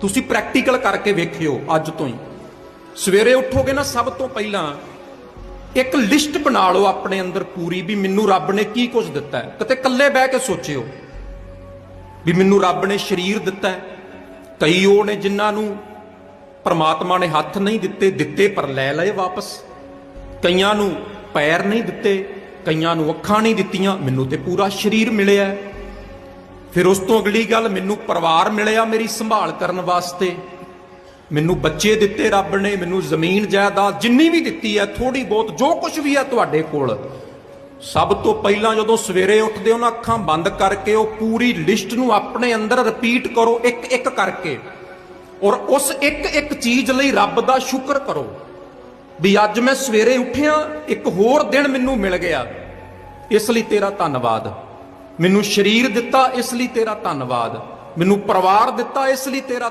ਤੁਸੀਂ ਪ੍ਰੈਕਟੀਕਲ ਕਰਕੇ ਵੇਖਿਓ ਅੱਜ ਤੋਂ ਹੀ। ਸਵੇਰੇ ਉੱਠੋਗੇ ਨਾ ਸਭ ਤੋਂ ਪਹਿਲਾਂ ਇੱਕ ਲਿਸਟ ਬਣਾ ਲਓ ਆਪਣੇ ਅੰਦਰ ਪੂਰੀ ਵੀ ਮੈਨੂੰ ਰੱਬ ਨੇ ਕੀ ਕੁਝ ਦਿੱਤਾ ਹੈ। ਕਿਤੇ ਇਕੱਲੇ ਬਹਿ ਕੇ ਸੋਚਿਓ ਵੀ ਮੈਨੂੰ ਰੱਬ ਨੇ ਸਰੀਰ ਦਿੱਤਾ ਹੈ। ਕਈ ਉਹ ਨੇ ਜਿਨ੍ਹਾਂ ਨੂੰ ਪਰਮਾਤਮਾ ਨੇ ਹੱਥ ਨਹੀਂ ਦਿੱਤੇ ਦਿੱਤੇ ਪਰ ਲੈ ਲਏ ਵਾਪਸ। ਕਈਆਂ ਨੂੰ ਪੈਰ ਨਹੀਂ ਦਿੱਤੇ, ਕਈਆਂ ਨੂੰ ਅੱਖਾਂ ਨਹੀਂ ਦਿੱਤੀਆਂ, ਮੈਨੂੰ ਤੇ ਪੂਰਾ ਸਰੀਰ ਮਿਲਿਆ ਫਿਰ ਉਸ ਤੋਂ ਅਗਲੀ ਗੱਲ, ਮੈਨੂੰ ਪਰਿਵਾਰ ਮਿਲਿਆ ਮੇਰੀ ਸੰਭਾਲ ਕਰਨ ਵਾਸਤੇ। ਮੈਨੂੰ ਬੱਚੇ ਦਿੱਤੇ ਰੱਬ ਨੇ, ਮੈਨੂੰ ਜ਼ਮੀਨ ਜਾਇਦਾਦ ਜਿੰਨੀ ਵੀ ਦਿੱਤੀ ਹੈ ਥੋੜੀ ਬਹੁਤ ਜੋ ਕੁਝ ਵੀ ਹੈ ਤੁਹਾਡੇ ਕੋਲ। ਸਭ ਤੋਂ ਪਹਿਲਾਂ ਜਦੋਂ ਸਵੇਰੇ ਉੱਠਦੇ ਹੋ ਨਾ, ਅੱਖਾਂ ਬੰਦ ਕਰਕੇ ਉਹ ਪੂਰੀ ਲਿਸਟ ਨੂੰ ਆਪਣੇ ਅੰਦਰ ਰਿਪੀਟ ਕਰੋ ਇੱਕ ਇੱਕ ਕਰਕੇ। ਔਰ ਉਸ ਇੱਕ ਇੱਕ ਚੀਜ਼ ਲਈ ਰੱਬ ਦਾ ਸ਼ੁਕਰ ਕਰੋ। ਵੀ ਅੱਜ ਮੈਂ ਸਵੇਰੇ ਉੱਠਿਆ, ਇੱਕ ਹੋਰ ਦਿਨ ਮੈਨੂੰ ਮਿਲ ਗਿਆ। ਇਸ ਲਈ ਤੇਰਾ ਧੰਨਵਾਦ। ਮੈਨੂੰ ਸਰੀਰ ਦਿੱਤਾ ਇਸ ਲਈ ਤੇਰਾ ਧੰਨਵਾਦ। ਮੈਨੂੰ ਪਰਿਵਾਰ ਦਿੱਤਾ ਇਸ ਲਈ ਤੇਰਾ